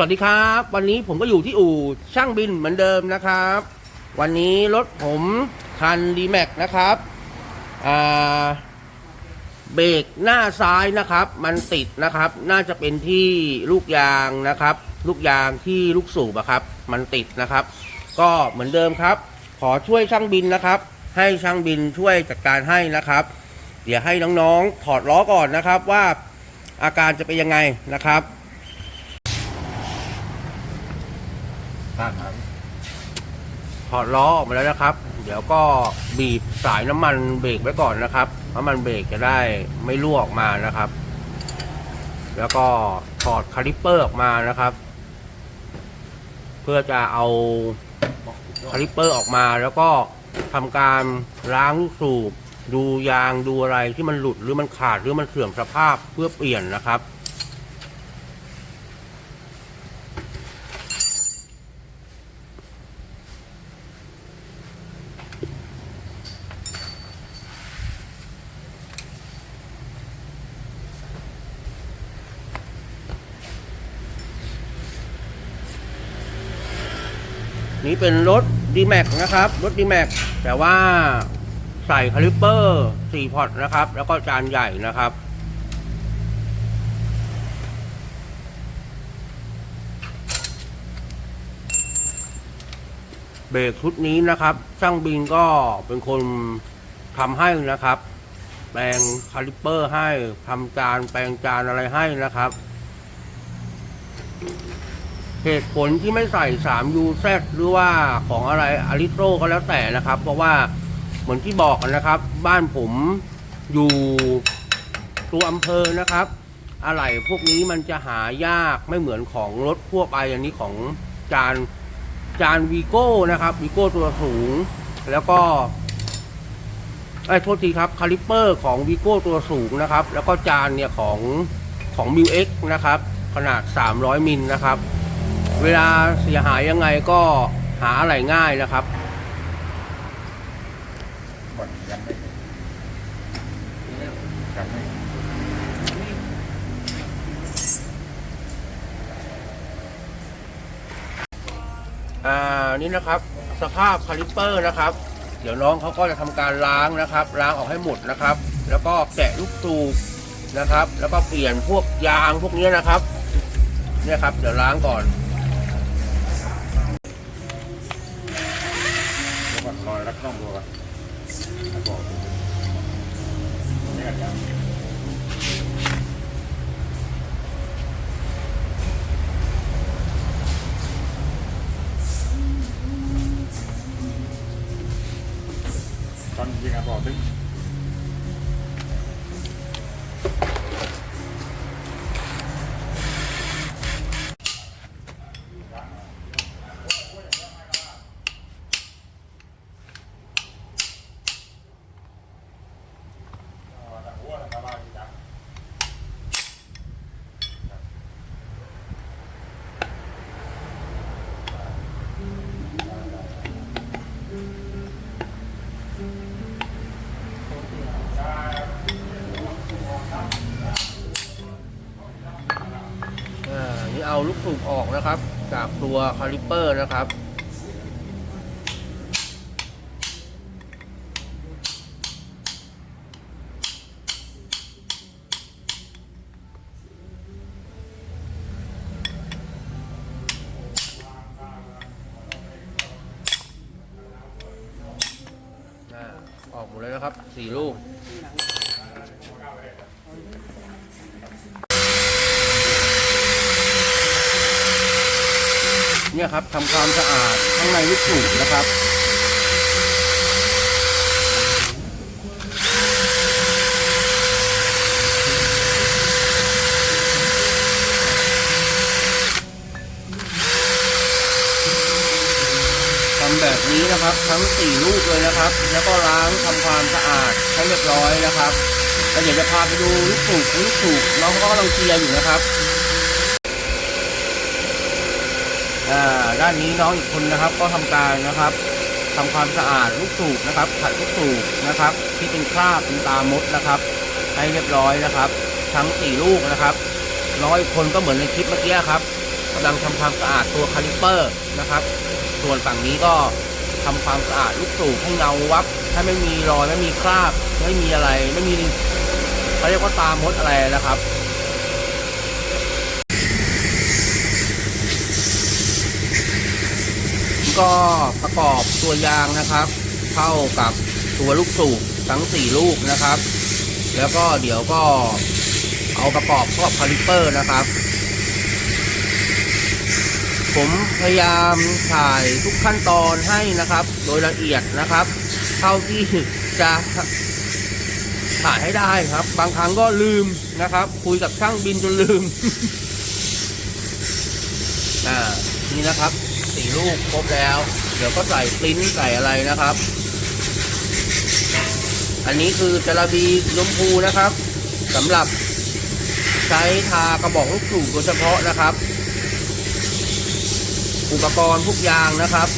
สวัสดีครับ วันนี้ผมก็อยู่ที่อู่ช่างบินเหมือนเดิมนะครับ วันนี้รถผมคันดีแม็กนะครับเบรกหน้าซ้ายนะครับ มันติดนะครับ น่าจะเป็นที่ลูกยางนะครับ ลูกยางที่ลูกสูบอะครับ มันติดนะครับ ก็เหมือนเดิมครับ ขอช่วยช่างบินนะครับ ให้ช่างบินช่วยจัดการให้นะครับ เดี๋ยวให้น้องๆถอดล้อก่อนนะครับว่าอาการจะเป็นยังไงนะครับ ข้างครับ ถอดล้อออกมาแล้วนะครับ เดี๋ยวก็บีบสายน้ำมันเบรกไว้ก่อนนะครับน้ำมันเบรกจะได้ไม่รั่วออกมานะครับ แล้วก็ถอดคาลิปเปอร์ออกมานะครับ เพื่อจะเอาคาลิปเปอร์ออกมาแล้วก็ทำการล้างสูบดูยางดูอะไรที่มันหลุดหรือมันขาดหรือมันเสื่อมสภาพเพื่อเปลี่ยนนะครับ นี่เป็นรถ d m a x นะครับ รถ d m a x แต่ว่าใส่คาลิปเปอร์4พอร์ตนะครับ แล้วก็จานใหญ่นะครับ เบรกชุดนี้นะครับ ช่างบินก็เป็นคนทำให้นะครับ แปลงคาลิปเปอร์ให้ทำจานแปลงจานอะไรให้นะครับ เหตุผลที่ไม่ใส่ 3UZ หรือว่าของอะไรอาริโตก็แล้วแต่นะครับ เพราะว่าเหมือนที่บอกกันนะครับ บ้านผมอยู่ตัวอำเภอนะครับ อะไหล่พวกนี้มันจะหายากไม่เหมือนของรถทั่วไปอันนี้ของจานจานวีโก้นะครับวีโก้ตัวสูง แล้วก็ไอ้โทษทีครับคาลิปเปอร์ของวีโก้ตัวสูงนะครับ แล้วก็จานเนี่ยของของมิวเอ็กนะครับ ขนาด 300 มิลนะครับ เวลาเสียหายยังไงก็หาอะไรง่ายนะครับบดยังไม่ยังไม่อ่านี่นะครับ สภาพคาลิปเปอร์นะครับ เดี๋ยวน้องเขาก็จะทำการล้างนะครับ ล้างออกให้หมดนะครับ แล้วก็แกะลูกตูบนะครับ แล้วก็เปลี่ยนพวกยางพวกนี้นะครับ เนี่ยครับ เดี๋ยวล้างก่อน ก็คอยรักต้ ออกนะครับ จากตัวคาลิปเปอร์นะครับอ่าออกหมดเลยนะครับสี่ลูก ครับทำความสะอาดข้างในลูกสูบนะครับทำแบบนี้นะครับทั้งสี่ลูกเลยนะครับ แล้วก็ล้างทำความสะอาดให้เรียบร้อยนะครับแล้วเดี๋ยวจะพาไปดูลูกสูบลูกสูบน้องก็กำลังเคลียร์อยู่นะครับ อ่า ด้านนี้น้องอีกคนนะครับ ก็ทำการนะครับทำความสะอาดลูกสูบนะครับขัดลูกสูบนะครับ ที่เป็นคราบเป็นตามดนะครับ ให้เรียบร้อยนะครับ ทั้งสี่ลูกนะครับน้องอีกคนก็เหมือนในคลิปเมื่อกี้ครับกำลังทำความสะอาดตัวคาลิปเปอร์นะครับ ส่วนฝั่งนี้ก็ทำความสะอาดลูกสูบให้เงาวับให้ไม่มีรอยไม่มีคราบ ไม่มีอะไรไม่มีเขาเรียกว่าตามดอะไรนะครับ ก็ประกอบตัวยางนะครับ เข้ากับตัวลูกสูบทั้ง 4 ลูกนะครับ แล้วก็เดี๋ยวก็เอาประกอบเข้ากับคาลิปเปอร์นะครับ ผมพยายามถ่ายทุกขั้นตอนให้นะครับ โดยละเอียดนะครับ เท่าที่จะถ่ายให้ได้ครับ บางครั้งก็ลืมนะครับ คุยกับช่างบินจนลืม อ่า นี่นะครับ ลูกครบแล้ว เดี๋ยวก็ใส่ปริ้นใส่อะไรนะครับ อันนี้คือจระบีลมพูนะครับสำหรับใช้ทากระบอกลูกสูบโดยเฉพาะนะครับ อุปกรณ์ทุกอย่างนะครับ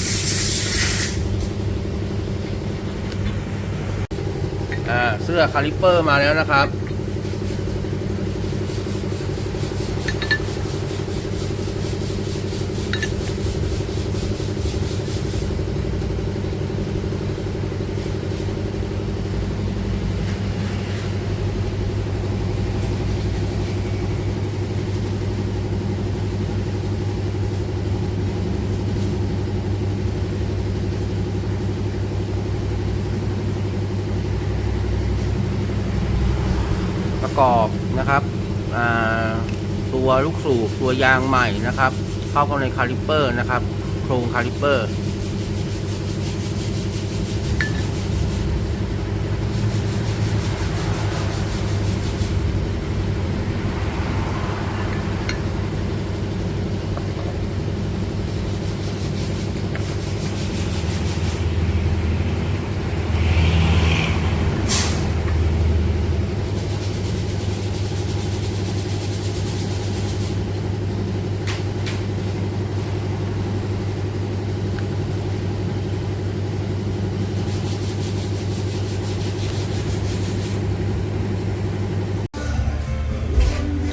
อ่าเสื้อคาลิปเปอร์มาแล้วนะครับ กอบนะครับตัวลูกสูบตัวยางใหม่นะครับ เข้ากันในคาลิปเปอร์นะครับ โครงคาลิปเปอร์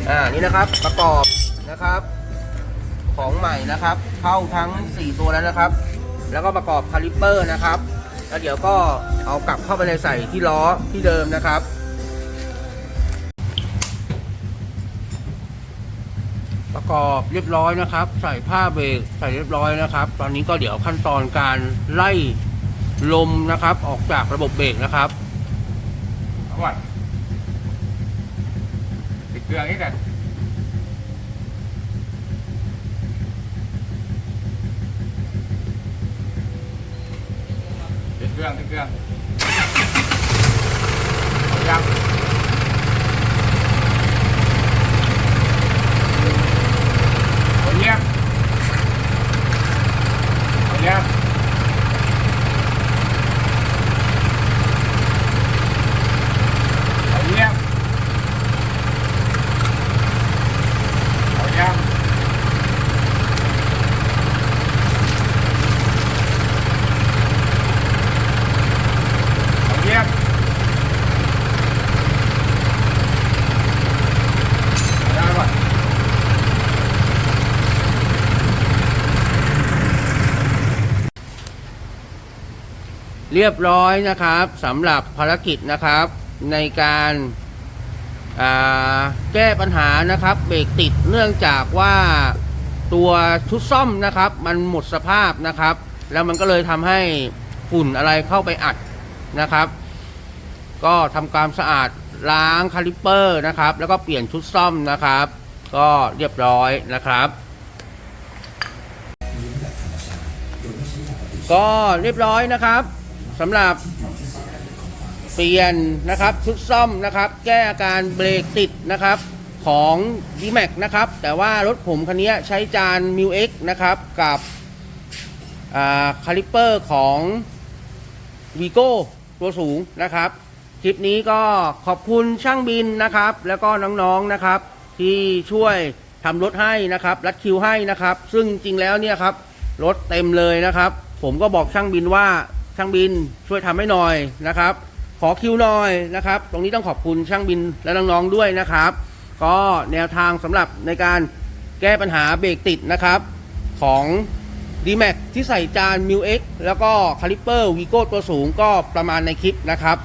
อ่านี่นะครับประกอบนะครับ ของใหม่นะครับเข้าทั้ง 4 ตัวแล้วนะครับ แล้วก็ประกอบคาลิปเปอร์นะครับแล้วเดี๋ยวก็เอากลับเข้าไปในใส่ที่ล้อที่เดิมนะครับประกอบเรียบร้อยนะครับ ใส่ผ้าเบรกใส่เรียบร้อยนะครับ ตอนนี้ก็เดี๋ยวขั้นตอนการไล่ลมนะครับ ออกจากระบบเบรกนะครับเอาก่อนติด เครื่องนี่กันติดเครื่องติดเครื่องเอายังเอาเยี่ยมเอาเยี่ยมเอาเยี่ยมเอาเยี่ยมเอาเยี่ยมเอาได้ปะ เรียบร้อยนะครับสำหรับภารกิจนะครับ ในการาแก้ปัญหานะครับเบรกติดเนื่องจากว่าตัวชุดซ่อมนะครับ มันหมดสภาพนะครับ แล้วมันก็เลยทำให้ฝุ่นอะไรเข้าไปอัดนะครับ ก็ทำความสะอาดล้างคาลิปเปอร์นะครับ แล้วก็เปลี่ยนชุดซ่อมนะครับ ก็เรียบร้อยนะครับ ก็เรียบร้อยนะครับ สำหรับเปลี่ยนนะครับชุดซ่อมนะครับ แก้อาการเบรกติดนะครับของ d m a x นะครับ แต่ว่ารถผมคันนี้ใช้จาน m u x นะครับกับคาลิปเปอร์ของ v i g o ตัวสูงนะครับ คลิปนี้ก็ขอบคุณช่างบินนะครับ แล้วก็น้องๆนะครับ ที่ช่วยทำรถให้นะครับ รัดคิวให้นะครับ ซึ่งจริงแล้วเนี่ยครับรถเต็มเลยนะครับ ผมก็บอกช่างบินว่า ช่างบินช่วยทำให้หน่อยนะครับ ขอคิวหน่อยนะครับ ตรงนี้ต้องขอบคุณช่างบินและน้องๆด้วยนะครับ ก็แนวทางสำหรับในการแก้ปัญหาเบรกติดนะครับ ของ d m a x ที่ใส่จาน m ิ X แล้วก็คาลิปเปอร์วีโก้ตัวสูงก็ประมาณในคลิปนะครับ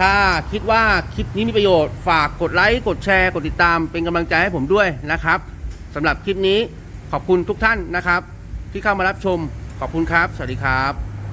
ถ้าคิดว่าคลิปนี้มีประโยชน์ฝากกดไลค์กดแชร์ กดติดตามเป็นกำลังใจให้ผมด้วยนะครับสำหรับคลิปนี้ขอบคุณทุกท่านนะครับ ที่เข้ามารับชมขอบคุณครับ สวัสดีครับ